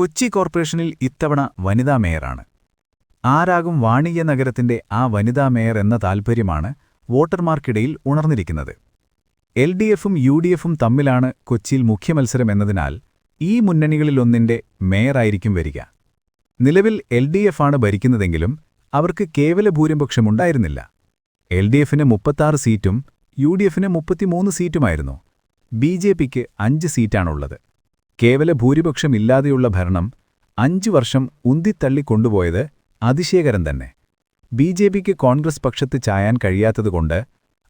കൊച്ചി കോർപ്പറേഷനിൽ ഇത്തവണ വനിതാ മേയറാണ്. ആരാകും വാണിജ്യ നഗരത്തിന്റെ ആ വനിതാ മേയർ എന്ന താൽപ്പര്യമാണ് വോട്ടർമാർക്കിടയിൽ ഉണർന്നിരിക്കുന്നത്. എൽ ഡി എഫും യു ഡി എഫും തമ്മിലാണ് കൊച്ചിയിൽ മുഖ്യമത്സരം എന്നതിനാൽ ഈ മുന്നണികളിലൊന്നിന്റെ മേയറായിരിക്കും വരിക. നിലവിൽ എൽ ഡി എഫാണ് ഭരിക്കുന്നതെങ്കിലും അവർക്ക് കേവല ഭൂരിപക്ഷമുണ്ടായിരുന്നില്ല. എൽ ഡി എഫിന് മുപ്പത്താറ് സീറ്റും യു ഡി എഫിന് മുപ്പത്തിമൂന്ന് സീറ്റുമായിരുന്നു. ബി ജെ പിക്ക് അഞ്ച് സീറ്റാണുള്ളത്. കേവല ഭൂരിപക്ഷമില്ലാതെയുള്ള ഭരണം അഞ്ചു വർഷം ഉന്തിത്തള്ളിക്കൊണ്ടുപോയത് അതിശയകരം തന്നെ. ബി ജെ പിക്ക് കോൺഗ്രസ് പക്ഷത്ത് ചായാൻ കഴിയാത്തതുകൊണ്ട്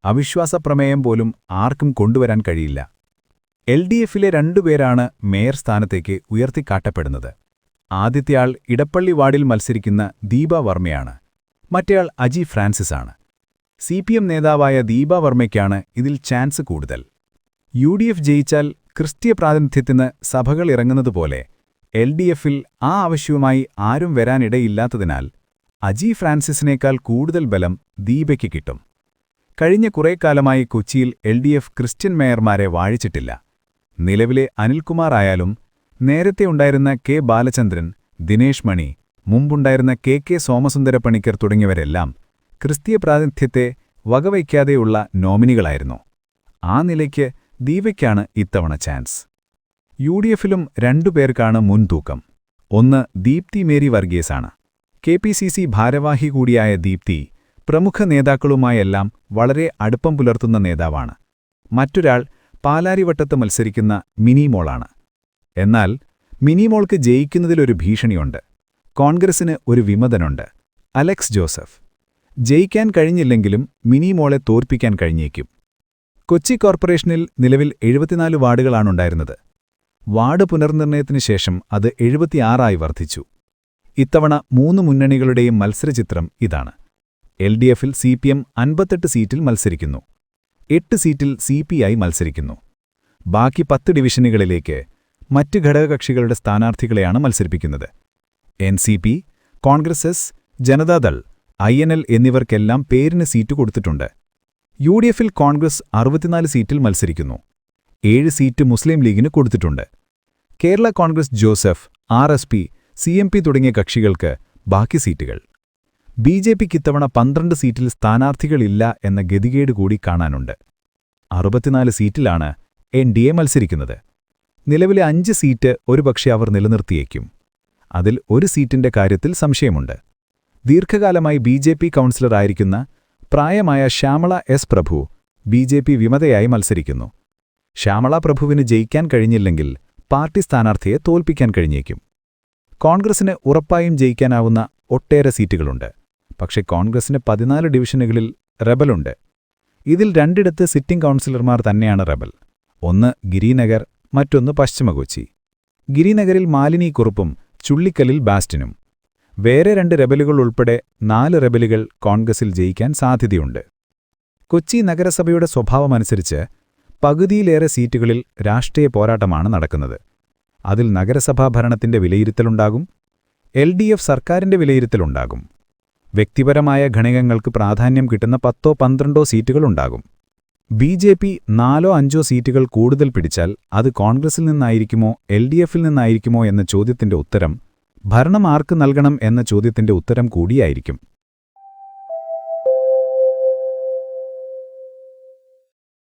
അവിശ്വാസപ്രമേയം പോലും ആർക്കും കൊണ്ടുവരാൻ കഴിയില്ല. എൽ ഡി എഫിലെ രണ്ടുപേരാണ് മേയർ സ്ഥാനത്തേക്ക് ഉയർത്തിക്കാട്ടപ്പെടുന്നത്. ആദ്യത്തെയാൾ ഇടപ്പള്ളി വാർഡിൽ മത്സരിക്കുന്ന ദീപ വർമ്മയാണ്. മറ്റേയാൾ അജി ഫ്രാൻസിസാണ്. സി പി എം നേതാവായ ദീപ വർമ്മയ്ക്കാണ് ഇതിൽ ചാൻസ് കൂടുതൽ. യു ഡി എഫ് ജയിച്ചാൽ ക്രിസ്തീയ പ്രാതിനിധ്യത്തിന് സഭകൾ ഇറങ്ങുന്നതുപോലെ എൽ ഡി എഫിൽ ആ ആവശ്യവുമായി ആരും വരാനിടയില്ലാത്തതിനാൽ അജി ഫ്രാൻസിസിനേക്കാൾ കൂടുതൽ ബലം ദീപയ്ക്ക് കിട്ടും. കഴിഞ്ഞ കുറേ കാലമായി കൊച്ചിയിൽ എൽ ഡി എഫ് ക്രിസ്ത്യൻ മേയർമാരെ വാഴിച്ചിട്ടില്ല. നിലവിലെ അനിൽകുമാർ ആയാലും നേരത്തെ ഉണ്ടായിരുന്ന കെ ബാലചന്ദ്രൻ ദിനേഷ് മണി മുമ്പുണ്ടായിരുന്ന കെ കെ സോമസുന്ദര പണിക്കർ തുടങ്ങിയവരെല്ലാം ക്രിസ്തീയ പ്രാതിനിധ്യത്തെ വകവയ്ക്കാതെയുള്ള നോമിനികളായിരുന്നു. ആ നിലയ്ക്ക് ദീപയ്ക്കാണ് ഇത്തവണ ചാൻസ്. യു ഡി എഫിലും രണ്ടുപേർക്കാണ് മുൻതൂക്കം. ഒന്ന് ദീപ്തി മേരി വർഗീസാണ്. കെ പി സി സി ഭാരവാഹി കൂടിയായ ദീപ്തി പ്രമുഖ നേതാക്കളുമായെല്ലാം വളരെ അടുപ്പം പുലർത്തുന്ന നേതാവാണ്. മറ്റൊരാൾ പാലാരിവട്ടത്ത് മത്സരിക്കുന്ന മിനിമോളാണ്. എന്നാൽ മിനിമോൾക്ക് ജയിക്കുന്നതിലൊരു ഭീഷണിയുണ്ട്. കോൺഗ്രസിന് ഒരു വിമതനുണ്ട് അലക്സ് ജോസഫ്. ജയിക്കാൻ കഴിഞ്ഞില്ലെങ്കിലും മിനിമോളെ തോൽപ്പിക്കാൻ കഴിഞ്ഞേക്കും. കൊച്ചി കോർപ്പറേഷനിൽ നിലവിൽ എഴുപത്തിനാല് വാർഡുകളാണുണ്ടായിരുന്നത്. വാർഡ് പുനർനിർണയത്തിന് ശേഷം അത് എഴുപത്തിയാറായി വർദ്ധിച്ചു. ഇത്തവണ മൂന്ന് മുന്നണികളുടെയും മത്സരചിത്രം ഇതാണ്. എൽ ഡി എഫിൽ സി പി എം അൻപത്തെട്ട് സീറ്റിൽ മത്സരിക്കുന്നു. എട്ട് സീറ്റിൽ സി പി ഐ മത്സരിക്കുന്നു. ബാക്കി പത്ത് ഡിവിഷനുകളിലേക്ക് മറ്റ് ഘടകകക്ഷികളുടെ സ്ഥാനാർത്ഥികളെയാണ് മത്സരിപ്പിക്കുന്നത്. N C P Congress Janata Dal I എന്നിവർക്കെല്ലാം പേരിന് സീറ്റ് കൊടുത്തിട്ടുണ്ട്. യു ഡി എഫിൽ കോൺഗ്രസ് അറുപത്തിനാല് സീറ്റിൽ മത്സരിക്കുന്നു. ഏഴ് സീറ്റ് മുസ്ലിം ലീഗിന് കൊടുത്തിട്ടുണ്ട്. Kerala Congress Joseph R S P C M P തുടങ്ങിയ കക്ഷികൾക്ക് ബാക്കി സീറ്റുകൾ. ബി ജെ പിക്ക് ഇത്തവണ പന്ത്രണ്ട് സീറ്റിൽ സ്ഥാനാർത്ഥികളില്ല എന്ന ഗതികേട് കൂടി കാണാനുണ്ട്. അറുപത്തിനാല് സീറ്റിലാണ് എൻ ഡി എ മത്സരിക്കുന്നത്. നിലവിലെ അഞ്ച് സീറ്റ് ഒരുപക്ഷെ അവർ നിലനിർത്തിയേക്കും. അതിൽ ഒരു സീറ്റിന്റെ കാര്യത്തിൽ സംശയമുണ്ട്. ദീർഘകാലമായി ബി ജെ പി കൗൺസിലറായിരിക്കുന്ന പ്രായമായ Shyamala S Prabhu B J P വിമതയായി മത്സരിക്കുന്നു. ശ്യാമള പ്രഭുവിന് ജയിക്കാൻ കഴിഞ്ഞില്ലെങ്കിൽ പാർട്ടി സ്ഥാനാർത്ഥിയെ തോൽപ്പിക്കാൻ കഴിഞ്ഞേക്കും. കോൺഗ്രസിന് ഉറപ്പായും ജയിക്കാനാവുന്ന ഒട്ടേറെ സീറ്റുകളുണ്ട്. പക്ഷേ കോൺഗ്രസിന് പതിനാല് ഡിവിഷനുകളിൽ റെബലുണ്ട്. ഇതിൽ രണ്ടിടത്ത് സിറ്റിംഗ് കൗൺസിലർമാർ തന്നെയാണ് റെബൽ. ഒന്ന് ഗിരിനഗർ മറ്റൊന്ന് പശ്ചിമകൊച്ചി ഗിരിനഗറിൽ മാലിനി കുറുപ്പും ചുള്ളിക്കലിൽ ബാസ്റ്റിനും. വേറെ രണ്ട് റെബലുകൾ ഉൾപ്പെടെ നാല് റെബലുകൾ കോൺഗ്രസിൽ ജയിക്കാൻ സാധ്യതയുണ്ട്. കൊച്ചി നഗരസഭയുടെ സ്വഭാവമനുസരിച്ച് പകുതിയിലേറെ സീറ്റുകളിൽ രാഷ്ട്രീയ പോരാട്ടമാണ് നടക്കുന്നത്. അതിൽ നഗരസഭാ ഭരണത്തിന്റെ വിലയിരുത്തലുണ്ടാകും എൽ ഡി എഫ് സർക്കാരിന്റെ വിലയിരുത്തലുണ്ടാകും. വ്യക്തിപരമായ ഘടകങ്ങൾക്ക് പ്രാധാന്യം കിട്ടുന്ന പത്തോ പന്ത്രണ്ടോ സീറ്റുകളുണ്ടാകും ബി ജെ പി നാലോ അഞ്ചോ സീറ്റുകൾ കൂടുതൽ പിടിച്ചാൽ അത് കോൺഗ്രസിൽ നിന്നായിരിക്കുമോ എൽ ഡി എഫിൽ നിന്നായിരിക്കുമോ എന്ന ചോദ്യത്തിന്റെ ഉത്തരം ഭരണം ആർക്ക് നൽകണം എന്ന ചോദ്യത്തിന്റെ ഉത്തരം കൂടിയായിരിക്കും